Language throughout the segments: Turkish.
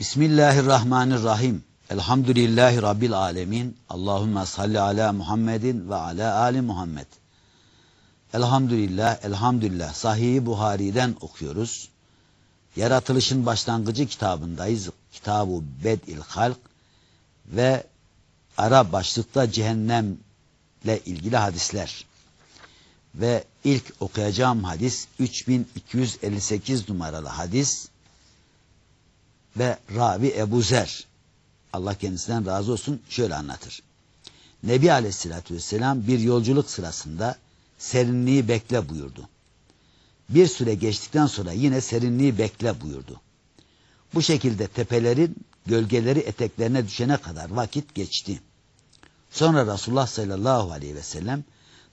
Bismillahirrahmanirrahim. Elhamdülillahi Rabbil alemin. Allahümme salli ala Muhammedin ve ala ali Muhammed. Elhamdülillah, elhamdülillah. Sahih-i Buhari'den okuyoruz. Yaratılışın başlangıcı kitabındayız. Kitab-ı Bed'il Halk ve ara başlıkta cehennemle ilgili hadisler. Ve ilk okuyacağım hadis 3258 numaralı hadis ve ravi Ebu Zer. Allah kendisinden razı olsun şöyle anlatır. Nebi Aleyhisselatü Vesselam bir yolculuk sırasında serinliği bekle buyurdu. Bir süre geçtikten sonra yine serinliği bekle buyurdu. Bu şekilde tepelerin gölgeleri eteklerine düşene kadar vakit geçti. Sonra Resulullah sallallahu aleyhi ve sellem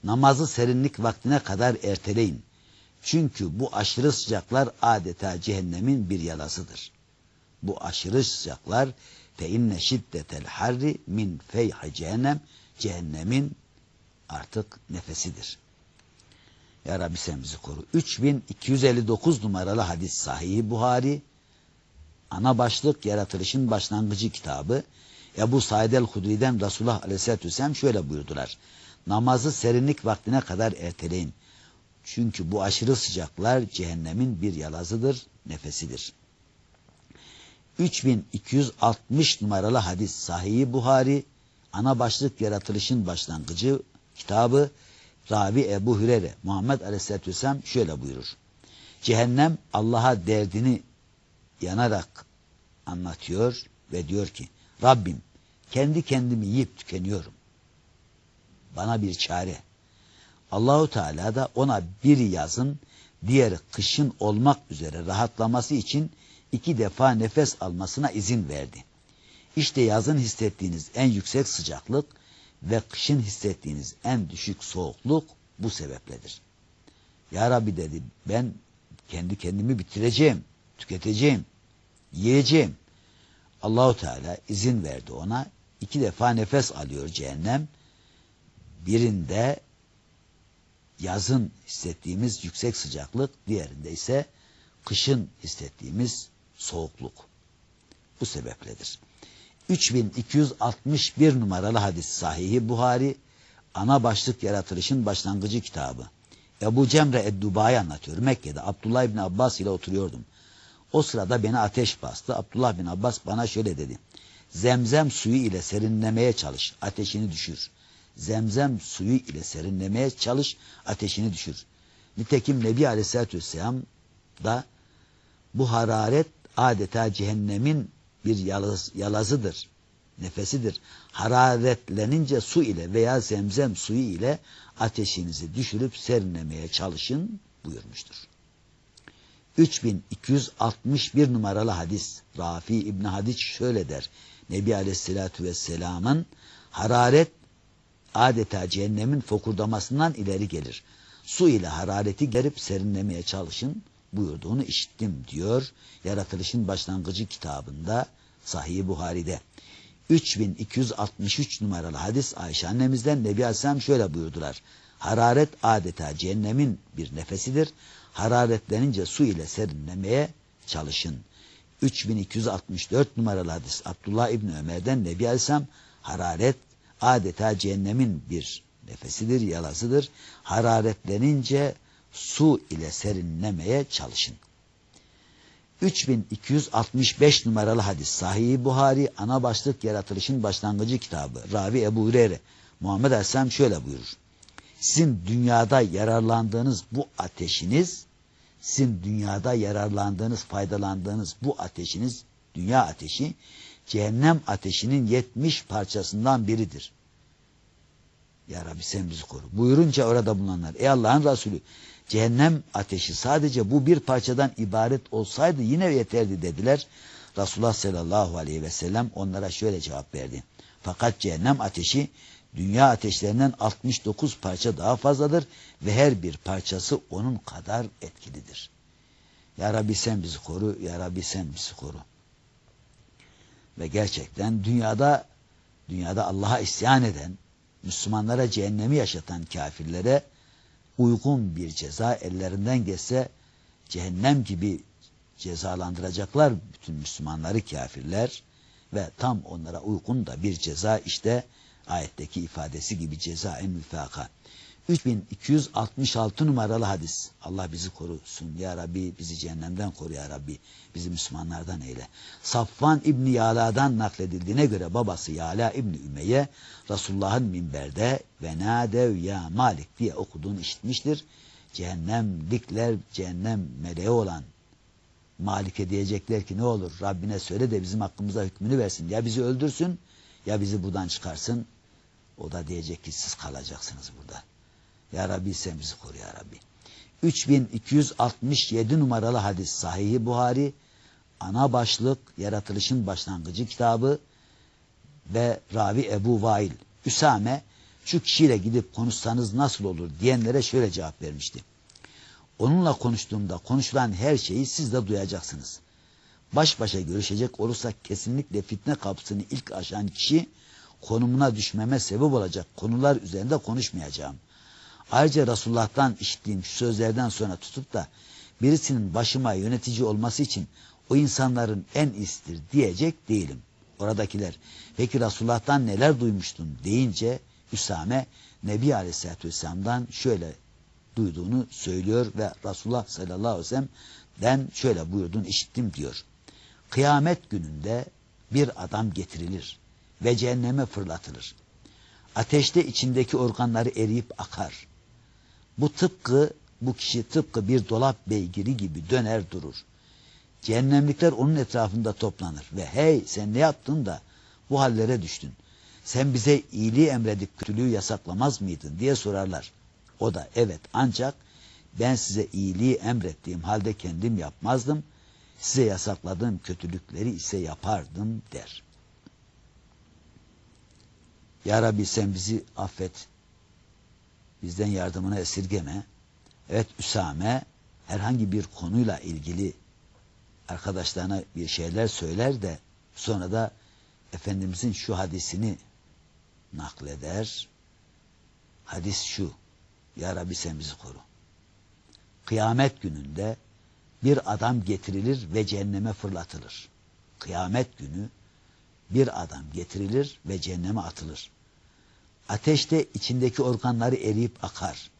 namazı serinlik vaktine kadar erteleyin. Çünkü bu aşırı sıcaklar adeta cehennemin bir yalasıdır. Bu aşırı sıcaklar fe inne şiddetel harri min feyhi cehennem cehennemin artık nefesidir. Ya Rabbi sen bizi koru. 3259 numaralı hadis sahihi Buhari ana başlık yaratılışın başlangıcı kitabı Ebu Said el-Hudri'den Resulullah Aleyhisselatü Vesselam şöyle buyurdular. Namazı serinlik vaktine kadar erteleyin. Çünkü bu aşırı sıcaklar cehennemin bir yalazıdır, nefesidir. 3260 numaralı hadis Sahih Buhari ana başlık yaratılışın başlangıcı kitabı Ravi Ebu Hürere Muhammed Aleyhisselatü Vesselam şöyle buyurur. Cehennem Allah'a derdini yanarak anlatıyor ve diyor ki Rabbim kendi kendimi yiyip tükeniyorum. Bana bir çare. Allahu Teala da ona bir yazın diğeri kışın olmak üzere rahatlaması için iki defa nefes almasına izin verdi. İşte yazın hissettiğiniz en yüksek sıcaklık ve kışın hissettiğiniz en düşük soğukluk bu sebepledir. Ya Rabbi dedi ben kendi kendimi bitireceğim, tüketeceğim, yiyeceğim. Allahu Teala izin verdi ona. iki defa nefes alıyor cehennem. Birinde yazın hissettiğimiz yüksek sıcaklık, diğerinde ise kışın hissettiğimiz soğukluk. Bu sebepledir. 3261 numaralı hadis sahihi Buhari ana başlık yaratılışın başlangıcı kitabı. Ebu Cemre Edduba'yı anlatıyor. Mekke'de Abdullah bin Abbas ile oturuyordum. O sırada beni ateş bastı. Abdullah bin Abbas bana şöyle dedi. Zemzem suyu ile serinlemeye çalış, ateşini düşür. Zemzem suyu ile serinlemeye çalış, ateşini düşür. Nitekim Nebi Aleyhisselatü Vesselam da bu hararet adeta cehennemin bir yalaz, yalazıdır, nefesidir. Hararetlenince su ile veya zemzem suyu ile ateşinizi düşürüp serinlemeye çalışın buyurmuştur. 3261 numaralı hadis Rafi İbni Hadiç şöyle der. Nebi Aleyhisselatü Vesselam'ın hararet adeta cehennemin fokurdamasından ileri gelir. Su ile harareti gerip serinlemeye çalışın buyurduğunu işittim diyor. Yaratılışın başlangıcı kitabında Sahih Buhari'de. 3263 numaralı hadis Ayşe annemizden Nebi Aleyhisselam şöyle buyurdular. Hararet adeta cehennemin bir nefesidir. Hararetlenince su ile serinlemeye çalışın. 3264 numaralı hadis Abdullah İbni Ömer'den Nebi Aleyhisselam hararet adeta cehennemin bir nefesidir, yalasıdır. Hararetlenince su ile serinlemeye çalışın. 3265 numaralı hadis Sahih Buhari ana başlık yaratılışın başlangıcı kitabı Ravi Ebu Hureyre Muhammed Aleyhisselam şöyle buyurur. Sizin dünyada yararlandığınız bu ateşiniz sizin dünyada yararlandığınız, faydalandığınız bu ateşiniz, dünya ateşi, cehennem ateşinin yetmiş parçasından biridir. Ya Rabbi sen bizi koru. Buyurunca orada bulunanlar, ey Allah'ın Resulü, cehennem ateşi sadece bu bir parçadan ibaret olsaydı yine yeterdi dediler. Resulullah sallallahu aleyhi ve sellem onlara şöyle cevap verdi. Fakat cehennem ateşi dünya ateşlerinden 69 parça daha fazladır ve her bir parçası onun kadar etkilidir. Ya Rabbi sen bizi koru, Ya Rabbi sen bizi koru. Ve gerçekten dünyada dünyada Allah'a isyan eden, Müslümanlara cehennemi yaşatan kafirlere uygun bir ceza ellerinden geçse cehennem gibi cezalandıracaklar bütün Müslümanları kafirler ve tam onlara uygun da bir ceza işte ayetteki ifadesi gibi ceza en müfaka. 3266 numaralı hadis. Allah bizi korusun ya Rabbi, bizi cehennemden koru ya Rabbi, bizi Müslümanlardan eyle. Safvan İbni Yala'dan nakledildiğine göre babası Yala İbni Ümeyye Resulullah'ın minberde ve nadev ya Malik diye okuduğunu işitmiştir. Cehennemlikler, cehennem meleği olan Malik'e diyecekler ki ne olur Rabbine söyle de bizim hakkımıza hükmünü versin. Ya bizi öldürsün ya bizi buradan çıkarsın. O da diyecek ki siz kalacaksınız burada. Ya Rabbi sen bizi koru ya Rabbi. 3267 numaralı hadis Sahih-i Buhari ana başlık yaratılışın başlangıcı kitabı ve ravi Ebu Vail Üsame şu kişiyle gidip konuşsanız nasıl olur diyenlere şöyle cevap vermişti. Onunla konuştuğumda konuşulan her şeyi siz de duyacaksınız. Baş başa görüşecek olursak kesinlikle fitne kapısını ilk aşan kişi konumuna düşmeme sebep olacak konular üzerinde konuşmayacağım. Ayrıca Resulullah'tan işittiğim şu sözlerden sonra tutup da birisinin başıma yönetici olması için o insanların en iyisidir diyecek değilim. Oradakiler peki Resulullah'tan neler duymuştun deyince Üsame Nebi Aleyhisselatü Vesselam'dan şöyle duyduğunu söylüyor ve Resulullah sallallahu aleyhi ve sellem'den şöyle buyurduğunu işittim diyor. Kıyamet gününde bir adam getirilir ve cehenneme fırlatılır. Ateşte içindeki organları eriyip akar. Bu tıpkı bu kişi tıpkı bir dolap beygiri gibi döner durur. Cehennemlikler onun etrafında toplanır ve hey sen ne yaptın da bu hallere düştün. Sen bize iyiliği emredip kötülüğü yasaklamaz mıydın diye sorarlar. O da evet ancak ben size iyiliği emrettiğim halde kendim yapmazdım. Size yasakladığım kötülükleri ise yapardım der. Ya Rabbi sen bizi affet. Bizden yardımını esirgeme. Evet Üsame herhangi bir konuyla ilgili arkadaşlarına bir şeyler söyler de sonra da Efendimizin şu hadisini nakleder. Hadis şu. Ya Rabbi sen bizi koru. Kıyamet gününde bir adam getirilir ve cehenneme fırlatılır. Kıyamet günü bir adam getirilir ve cehenneme atılır. Ateşte içindeki organları eriyip akar.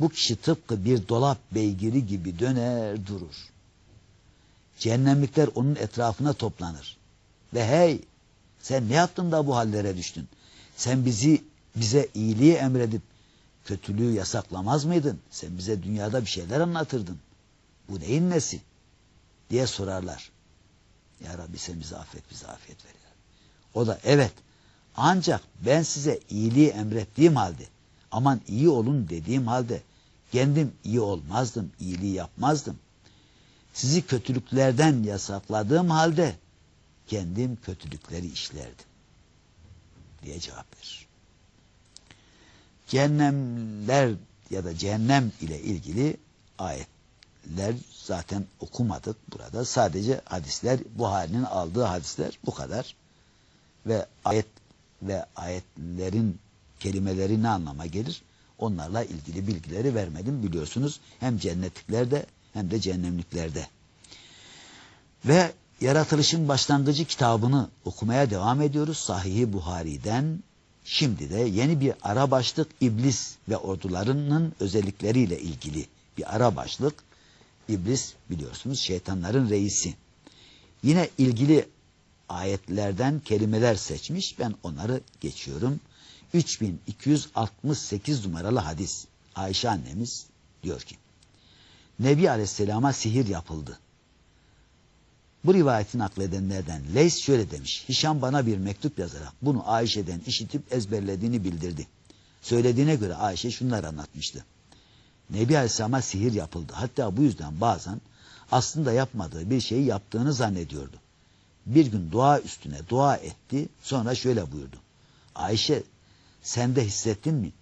Bu kişi tıpkı bir dolap beygiri gibi döner durur. Cehennemlikler onun etrafına toplanır. Ve hey sen ne yaptın da bu hallere düştün? Sen bizi bize iyiliği emredip kötülüğü yasaklamaz mıydın? Sen bize dünyada bir şeyler anlatırdın. Bu neyin nesi? diye sorarlar. Ya Rabbi sen bizi affet, bize afiyet ver. O da evet ancak ben size iyiliği emrettiğim halde aman iyi olun dediğim halde kendim iyi olmazdım, iyiliği yapmazdım. Sizi kötülüklerden yasakladığım halde kendim kötülükleri işlerdim diye cevap verir. Cehennemler ya da cehennem ile ilgili ayetler zaten okumadık burada. Sadece hadisler, Buhari'nin aldığı hadisler bu kadar. Ve ayet ve ayetlerin kelimeleri ne anlama gelir? Onlarla ilgili bilgileri vermedim biliyorsunuz. Hem cennetliklerde hem de cehennemliklerde. Ve Yaratılışın Başlangıcı kitabını okumaya devam ediyoruz. Sahih-i Buhari'den şimdi de yeni bir ara başlık İblis ve ordularının özellikleriyle ilgili bir ara başlık. İblis biliyorsunuz şeytanların reisi. Yine ilgili ayetlerden kelimeler seçmiş. Ben onları geçiyorum. 3268 numaralı hadis. Ayşe annemiz diyor ki Nebi Aleyhisselam'a sihir yapıldı. Bu rivayeti nakledenlerden Leys şöyle demiş. Hişam bana bir mektup yazarak bunu Ayşe'den işitip ezberlediğini bildirdi. Söylediğine göre Ayşe şunları anlatmıştı. Nebi Aleyhisselam'a sihir yapıldı. Hatta bu yüzden bazen aslında yapmadığı bir şeyi yaptığını zannediyordu. Bir gün dua üstüne dua etti. Sonra şöyle buyurdu. Ayşe sen de hissettin mi?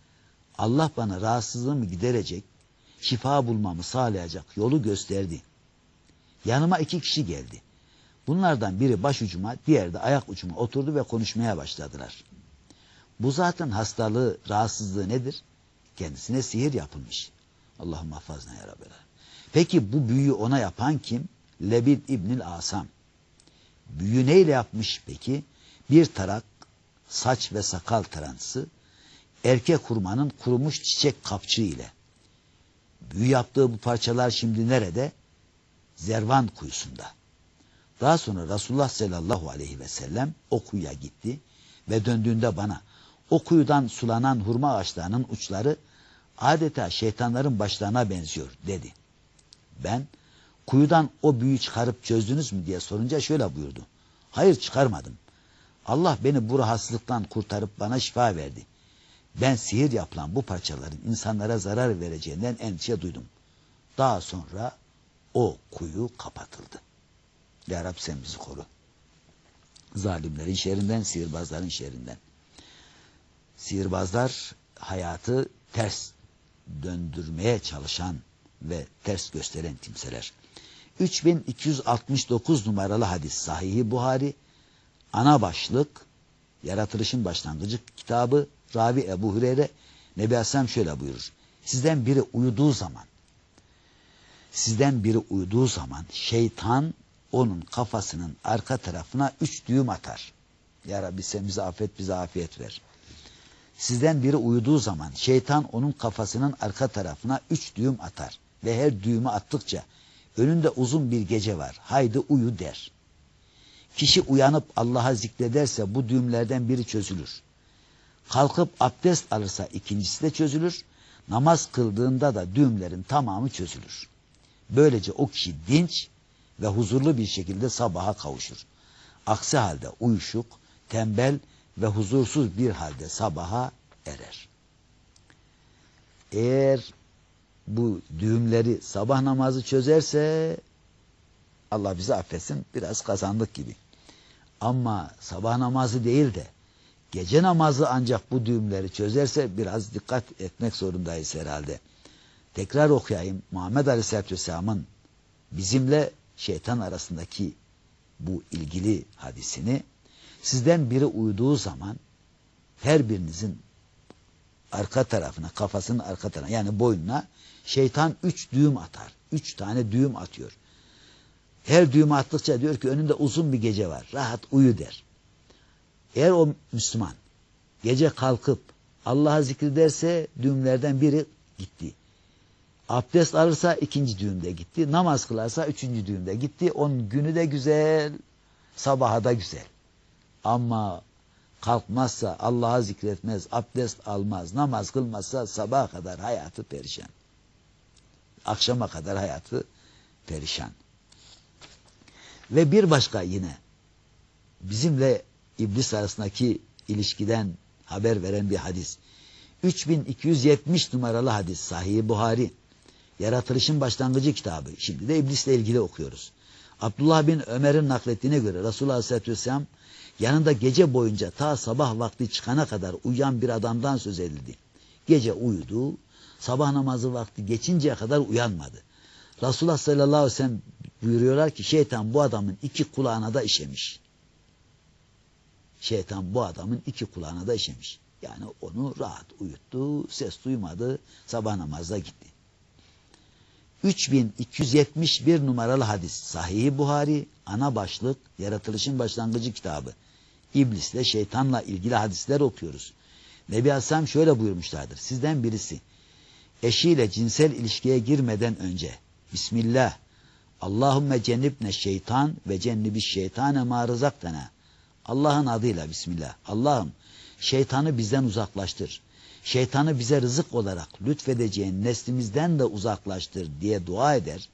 Allah bana rahatsızlığımı giderecek, şifa bulmamı sağlayacak yolu gösterdi. Yanıma iki kişi geldi. Bunlardan biri başucuma, diğeri de ayak ucuma oturdu ve konuşmaya başladılar. Bu zatın hastalığı, rahatsızlığı nedir? Kendisine sihir yapılmış. Allah'ım hafazna ya. Peki bu büyüyü ona yapan kim? Lebid İbnil Asam. Büyü neyle yapmış peki? Bir tarak, saç ve sakal tarantısı, erkek hurmanın kurumuş çiçek kapçığı ile. Büyü yaptığı bu parçalar şimdi nerede? Zervan kuyusunda. Daha sonra Resulullah sallallahu aleyhi ve sellem o kuyuya gitti ve döndüğünde bana o kuyudan sulanan hurma ağaçlarının uçları adeta şeytanların başlarına benziyor dedi. Ben kuyudan o büyü çıkarıp çözdünüz mü diye sorunca şöyle buyurdu. Hayır çıkarmadım. Allah beni bu rahatsızlıktan kurtarıp bana şifa verdi. Ben sihir yapılan bu parçaların insanlara zarar vereceğinden endişe duydum. Daha sonra o kuyu kapatıldı. Ya Rab sen bizi koru. Zalimlerin şerrinden, sihirbazların şerrinden. Sihirbazlar hayatı ters döndürmeye çalışan ve ters gösteren kimseler. 3269 numaralı hadis Sahih-i Buhari ana başlık yaratılışın başlangıcı kitabı Ravi Ebu Hureyre Nebi Aleyhisselam şöyle buyurur. Sizden biri uyuduğu zaman sizden biri uyuduğu zaman şeytan onun kafasının arka tarafına üç düğüm atar. Ya Rabbi sen bize affet bize afiyet ver. Sizden biri uyuduğu zaman şeytan onun kafasının arka tarafına üç düğüm atar. Ve her düğümü attıkça önünde uzun bir gece var. Haydi uyu der. Kişi uyanıp Allah'a zikrederse bu düğümlerden biri çözülür. Kalkıp abdest alırsa ikincisi de çözülür. Namaz kıldığında da düğümlerin tamamı çözülür. Böylece o kişi dinç ve huzurlu bir şekilde sabaha kavuşur. Aksi halde uyuşuk, tembel ve huzursuz bir halde sabaha erer. Eğer bu düğümleri sabah namazı çözerse Allah bizi affetsin biraz kazandık gibi. Ama sabah namazı değil de gece namazı ancak bu düğümleri çözerse biraz dikkat etmek zorundayız herhalde. Tekrar okuyayım. Muhammed Aleyhisselatü Vesselam'ın bizimle şeytan arasındaki bu ilgili hadisini sizden biri uyuduğu zaman her birinizin arka tarafına, kafasının arka tarafına yani boynuna şeytan üç düğüm atar. Üç tane düğüm atıyor. Her düğüm attıkça diyor ki önünde uzun bir gece var. Rahat uyu der. Eğer o Müslüman gece kalkıp Allah'a zikrederse düğümlerden biri gitti. Abdest alırsa ikinci düğümde gitti. Namaz kılarsa üçüncü düğümde gitti. Onun günü de güzel, sabaha da güzel. Ama kalkmazsa, Allah'a zikretmez, abdest almaz, namaz kılmazsa sabaha kadar hayatı perişan. Akşama kadar hayatı perişan. Ve bir başka yine bizimle iblis arasındaki ilişkiden haber veren bir hadis. 3270 numaralı hadis Sahih Buhari. Yaratılışın başlangıcı kitabı. Şimdi de iblisle ilgili okuyoruz. Abdullah bin Ömer'in naklettiğine göre Resulullah Aleyhisselatü Vesselam yanında gece boyunca ta sabah vakti çıkana kadar uyuyan bir adamdan söz edildi. Gece uyudu, sabah namazı vakti geçinceye kadar uyanmadı. Resulullah sallallahu aleyhi ve sellem buyuruyorlar ki şeytan bu adamın iki kulağına da işemiş. Şeytan bu adamın iki kulağına da işemiş. Yani onu rahat uyuttu, ses duymadı, sabah namazda gitti. 3271 numaralı hadis Sahih Buhari ana başlık yaratılışın başlangıcı kitabı. İblisle şeytanla ilgili hadisler okuyoruz. Nebi Hasan şöyle buyurmuşlardır. Sizden birisi eşiyle cinsel ilişkiye girmeden önce Bismillah Allahümme cennibne şeytan ve cennibi şeytane marızaktana Allah'ın adıyla Bismillah. Allah'ım şeytanı bizden uzaklaştır şeytanı bize rızık olarak lütfedeceğin neslimizden de uzaklaştır diye dua eder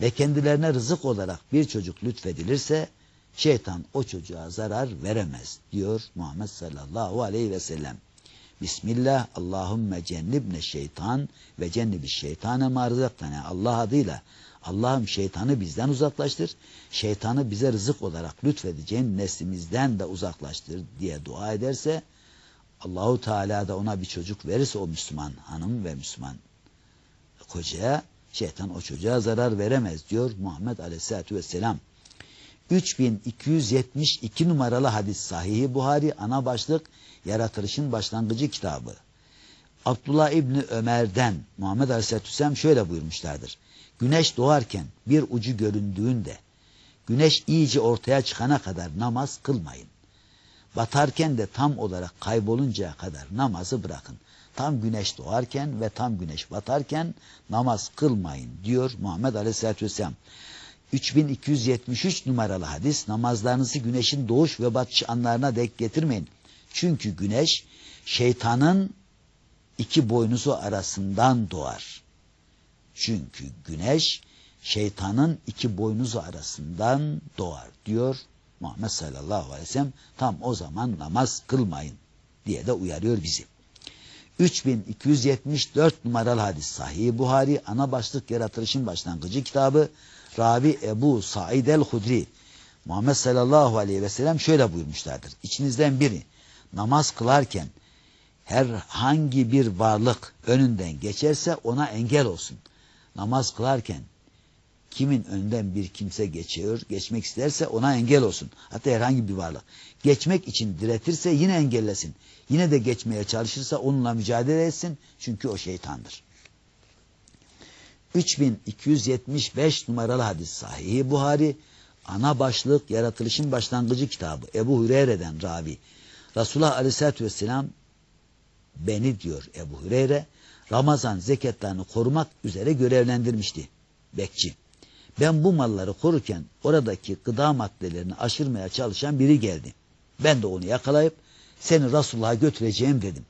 ve kendilerine rızık olarak bir çocuk lütfedilirse şeytan o çocuğa zarar veremez diyor Muhammed sallallahu aleyhi ve sellem. Bismillah Allahümme cennibne şeytan ve cennibi şeytane marzaktane Allah adıyla Allah'ım şeytanı bizden uzaklaştır, şeytanı bize rızık olarak lütfedeceğin neslimizden de uzaklaştır diye dua ederse Allahu Teala da ona bir çocuk verirse o Müslüman hanım ve Müslüman kocaya şeytan o çocuğa zarar veremez diyor Muhammed Aleyhisselatü Vesselam. 3272 numaralı hadis sahihi Buhari ana başlık yaratılışın başlangıcı kitabı. Abdullah İbni Ömer'den Muhammed Aleyhisselatü Vesselam şöyle buyurmuşlardır. Güneş doğarken bir ucu göründüğünde, güneş iyice ortaya çıkana kadar namaz kılmayın. Batarken de tam olarak kayboluncaya kadar namazı bırakın. Tam güneş doğarken ve tam güneş batarken namaz kılmayın diyor Muhammed Aleyhisselatü Vesselam. 3273 numaralı hadis namazlarınızı güneşin doğuş ve batış anlarına dek getirmeyin. Çünkü güneş şeytanın iki boynuzu arasından doğar. Çünkü güneş şeytanın iki boynuzu arasından doğar diyor Muhammed sallallahu aleyhi ve sellem. Tam o zaman namaz kılmayın diye de uyarıyor bizi. 3274 numaralı hadis Sahih Buhari ana başlık yaratılışın başlangıcı kitabı Rabi Ebu Said el-Hudri Muhammed sallallahu aleyhi ve sellem şöyle buyurmuşlardır. İçinizden biri namaz kılarken herhangi bir varlık önünden geçerse ona engel olsun. Namaz kılarken kimin önden bir kimse geçiyor, geçmek isterse ona engel olsun. Hatta herhangi bir varlık. Geçmek için diretirse yine engellesin. Yine de geçmeye çalışırsa onunla mücadele etsin. Çünkü o şeytandır. 3275 numaralı hadis Sahih Buhari ana başlık yaratılışın başlangıcı kitabı Ebu Hureyre'den ravi. Resulullah Aleyhisselatü Vesselam beni diyor Ebu Hureyre Ramazan zekatlarını korumak üzere görevlendirmişti. Bekçi. Ben bu malları korurken oradaki gıda maddelerini aşırmaya çalışan biri geldi. Ben de onu yakalayıp seni Resulullah'a götüreceğim dedim.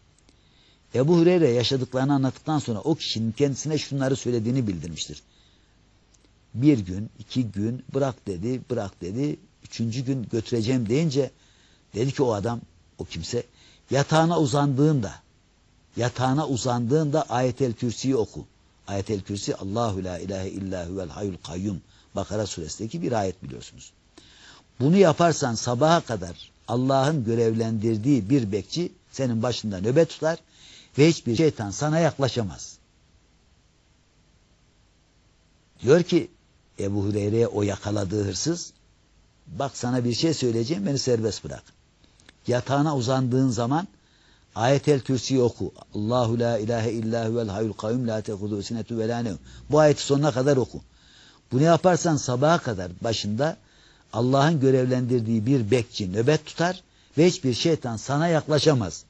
Ebu Hureyre yaşadıklarını anlattıktan sonra o kişinin kendisine şunları söylediğini bildirmiştir. Bir gün, iki gün bırak dedi, bırak dedi. Üçüncü gün götüreceğim deyince dedi ki o adam, o kimse yatağına uzandığında, yatağına uzandığında ayetel kürsüyü oku. Ayetel kürsi Allahu la ilahe illa huvel hayyul kayyum. Bakara suresindeki bir ayet biliyorsunuz. Bunu yaparsan sabaha kadar Allah'ın görevlendirdiği bir bekçi senin başında nöbet tutar ve hiçbir şeytan sana yaklaşamaz. Diyor ki Ebu Hureyre'ye o yakaladığı hırsız bak sana bir şey söyleyeceğim beni serbest bırak. Yatağına uzandığın zaman Ayetel Kürsi'yi oku. Allahu la ilahe illa huvel hayyul kayyum la tehudu sinetu ve la Bu ayeti sonuna kadar oku. Bunu yaparsan sabaha kadar başında Allah'ın görevlendirdiği bir bekçi nöbet tutar ve hiçbir şeytan sana yaklaşamaz.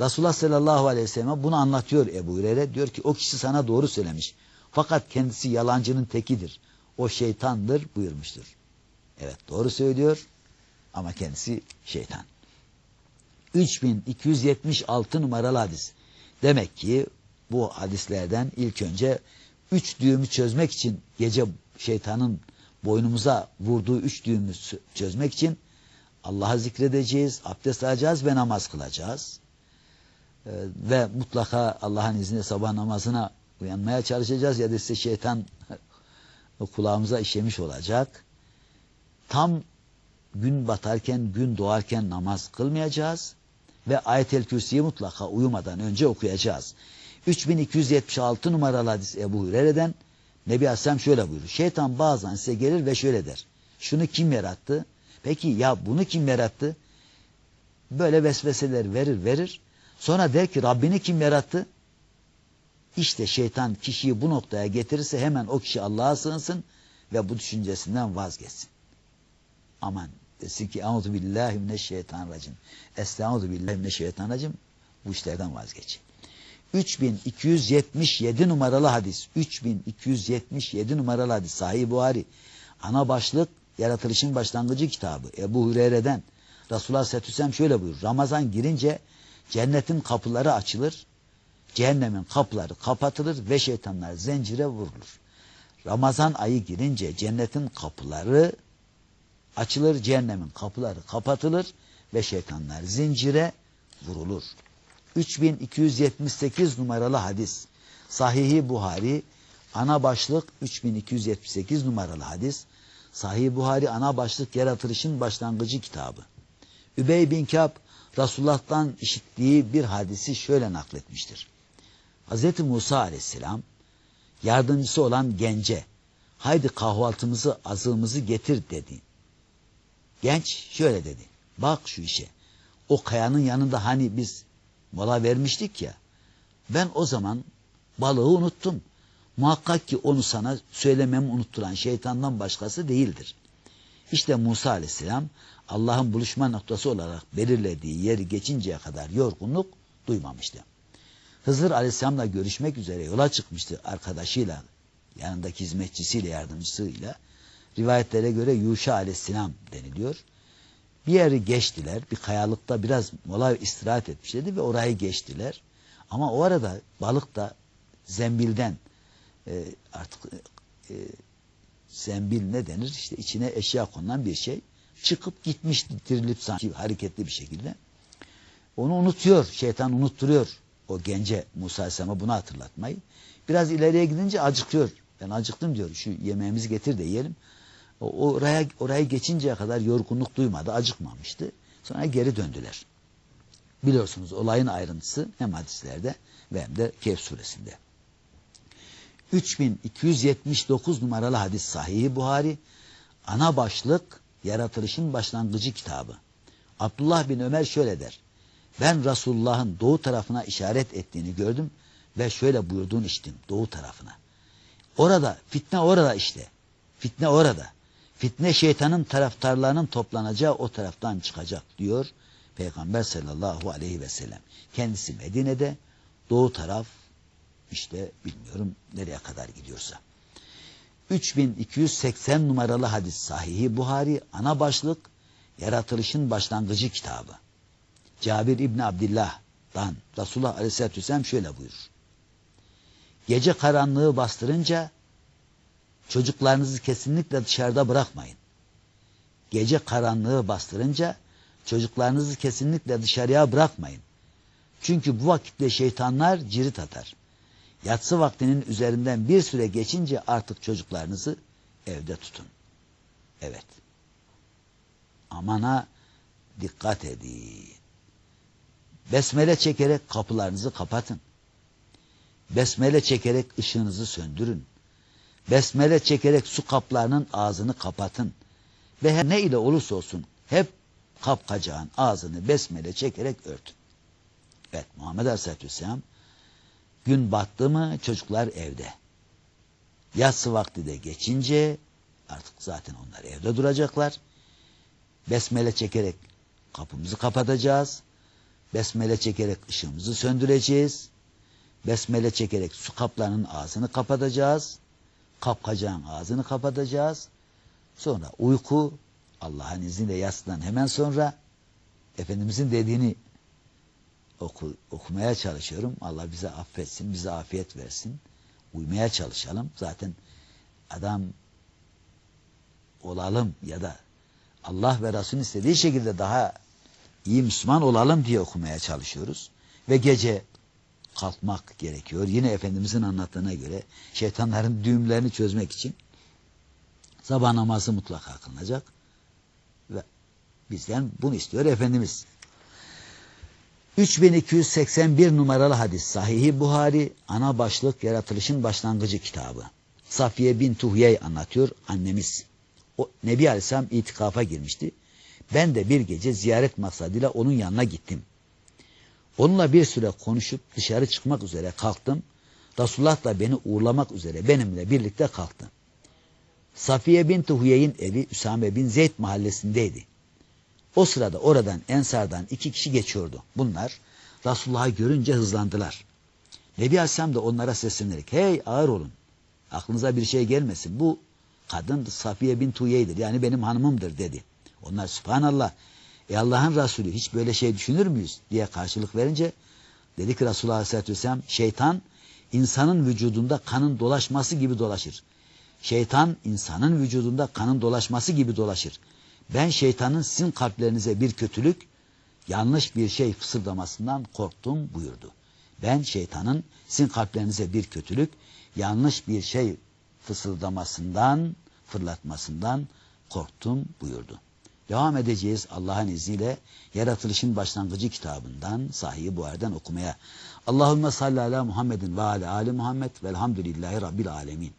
Resulullah sallallahu aleyhi ve sellem bunu anlatıyor Ebu Hureyre. Diyor ki o kişi sana doğru söylemiş. Fakat kendisi yalancının tekidir. O şeytandır buyurmuştur. Evet doğru söylüyor ama kendisi şeytan. 3276 numaralı hadis. Demek ki bu hadislerden ilk önce üç düğümü çözmek için gece şeytanın boynumuza vurduğu üç düğümü çözmek için Allah'ı zikredeceğiz, abdest alacağız ve namaz kılacağız. Ee, ve mutlaka Allah'ın izniyle sabah namazına uyanmaya çalışacağız ya da işte şeytan kulağımıza işemiş olacak. Tam gün batarken, gün doğarken namaz kılmayacağız ve Ayet-el Kürsi'yi mutlaka uyumadan önce okuyacağız. 3276 numaralı hadis Ebu Hureyre'den Nebi Aleyhisselam şöyle buyurur. Şeytan bazen size gelir ve şöyle der. Şunu kim yarattı? Peki ya bunu kim yarattı? Böyle vesveseler verir verir. Sonra der ki Rabbini kim yarattı? İşte şeytan kişiyi bu noktaya getirirse hemen o kişi Allah'a sığınsın ve bu düşüncesinden vazgeçsin. Aman desin ki Euzu billahi mineşşeytanirracim. Estaizu billahi mineşşeytanirracim. Bu işlerden vazgeç. 3277 numaralı hadis. 3277 numaralı hadis. Sahih Buhari. Ana başlık yaratılışın başlangıcı kitabı. Ebu Hureyre'den. Resulullah Aleyhisselam şöyle buyurur. Ramazan girince cennetin kapıları açılır. Cehennemin kapıları kapatılır ve şeytanlar zincire vurulur. Ramazan ayı girince cennetin kapıları açılır, cehennemin kapıları kapatılır ve şeytanlar zincire vurulur. 3278 numaralı hadis. Sahihi Buhari ana başlık 3278 numaralı hadis. Sahih Buhari ana başlık yaratılışın başlangıcı kitabı. Übey bin Kâb Resulullah'tan işittiği bir hadisi şöyle nakletmiştir. Hz. Musa aleyhisselam yardımcısı olan gence haydi kahvaltımızı azığımızı getir dedi. Genç şöyle dedi. Bak şu işe. O kayanın yanında hani biz mola vermiştik ya. Ben o zaman balığı unuttum. Muhakkak ki onu sana söylememi unutturan şeytandan başkası değildir. İşte Musa aleyhisselam Allah'ın buluşma noktası olarak belirlediği yeri geçinceye kadar yorgunluk duymamıştı. Hızır aleyhisselamla görüşmek üzere yola çıkmıştı arkadaşıyla, yanındaki hizmetçisiyle, yardımcısıyla. Rivayetlere göre Yuşa aleyhisselam deniliyor. Bir yeri geçtiler, bir kayalıkta biraz mola istirahat etmişlerdi ve orayı geçtiler. Ama o arada balık da zembilden e, artık e, zembil ne denir? İşte içine eşya konulan bir şey. Çıkıp gitmiş dirilip sanki hareketli bir şekilde. Onu unutuyor. Şeytan unutturuyor o gence Musa Aleyhisselam'a bunu hatırlatmayı. Biraz ileriye gidince acıkıyor. Ben acıktım diyor. Şu yemeğimizi getir de yiyelim. O, oraya, orayı geçinceye kadar yorgunluk duymadı. Acıkmamıştı. Sonra geri döndüler. Biliyorsunuz olayın ayrıntısı hem hadislerde ve hem de Kehf suresinde. 3279 numaralı hadis Sahih Buhari ana başlık yaratılışın başlangıcı kitabı. Abdullah bin Ömer şöyle der. Ben Resulullah'ın doğu tarafına işaret ettiğini gördüm ve şöyle buyurduğunu işittim doğu tarafına. Orada fitne orada işte. Fitne orada. Fitne şeytanın taraftarlarının toplanacağı o taraftan çıkacak diyor Peygamber sallallahu aleyhi ve sellem. Kendisi Medine'de doğu taraf işte bilmiyorum nereye kadar gidiyorsa. 3280 numaralı hadis sahihi Buhari ana başlık yaratılışın başlangıcı kitabı. Cabir İbni Abdillah'dan Resulullah Aleyhisselatü Vesselam şöyle buyurur. Gece karanlığı bastırınca çocuklarınızı kesinlikle dışarıda bırakmayın. Gece karanlığı bastırınca çocuklarınızı kesinlikle dışarıya bırakmayın. Çünkü bu vakitte şeytanlar cirit atar. Yatsı vaktinin üzerinden bir süre geçince artık çocuklarınızı evde tutun. Evet. Amana dikkat edin. Besmele çekerek kapılarınızı kapatın. Besmele çekerek ışığınızı söndürün. Besmele çekerek su kaplarının ağzını kapatın. Ve her ne ile olursa olsun hep kapkacağın ağzını besmele çekerek örtün. Evet Muhammed Aleyhisselatü Vesselam gün battı mı çocuklar evde. Yatsı vakti de geçince artık zaten onlar evde duracaklar. Besmele çekerek kapımızı kapatacağız. Besmele çekerek ışığımızı söndüreceğiz. Besmele çekerek su kaplarının ağzını kapatacağız. Kapkacağın ağzını kapatacağız. Sonra uyku Allah'ın izniyle yatsıdan hemen sonra Efendimizin dediğini oku, okumaya çalışıyorum. Allah bize affetsin, bize afiyet versin. Uymaya çalışalım. Zaten adam olalım ya da Allah ve Resul'ün istediği şekilde daha iyi Müslüman olalım diye okumaya çalışıyoruz. Ve gece kalkmak gerekiyor. Yine Efendimizin anlattığına göre şeytanların düğümlerini çözmek için sabah namazı mutlaka kılınacak. Ve bizden bunu istiyor Efendimiz. 3281 numaralı hadis Sahih-i Buhari ana başlık yaratılışın başlangıcı kitabı. Safiye bin Tuhyey anlatıyor annemiz. O Nebi Aleyhisselam itikafa girmişti. Ben de bir gece ziyaret maksadıyla onun yanına gittim. Onunla bir süre konuşup dışarı çıkmak üzere kalktım. Resulullah da beni uğurlamak üzere benimle birlikte kalktı. Safiye bin Tuhye'nin evi Üsame bin Zeyd mahallesindeydi. O sırada oradan Ensar'dan iki kişi geçiyordu. Bunlar Resulullah'ı görünce hızlandılar. Nebi Aleyhisselam da onlara seslenerek hey ağır olun. Aklınıza bir şey gelmesin. Bu kadın Safiye bin Tuye'dir. Yani benim hanımımdır dedi. Onlar subhanallah. E Allah'ın Resulü hiç böyle şey düşünür müyüz diye karşılık verince dedi ki Resulullah Aleyhisselatü Vesselam şeytan insanın vücudunda kanın dolaşması gibi dolaşır. Şeytan insanın vücudunda kanın dolaşması gibi dolaşır. Ben şeytanın sizin kalplerinize bir kötülük, yanlış bir şey fısıldamasından korktum buyurdu. Ben şeytanın sizin kalplerinize bir kötülük, yanlış bir şey fısıldamasından, fırlatmasından korktum buyurdu. Devam edeceğiz Allah'ın izniyle yaratılışın başlangıcı kitabından Sahih Buhar'dan okumaya. Allahümme salli ala Muhammedin ve ala ali Muhammed velhamdülillahi rabbil alemin.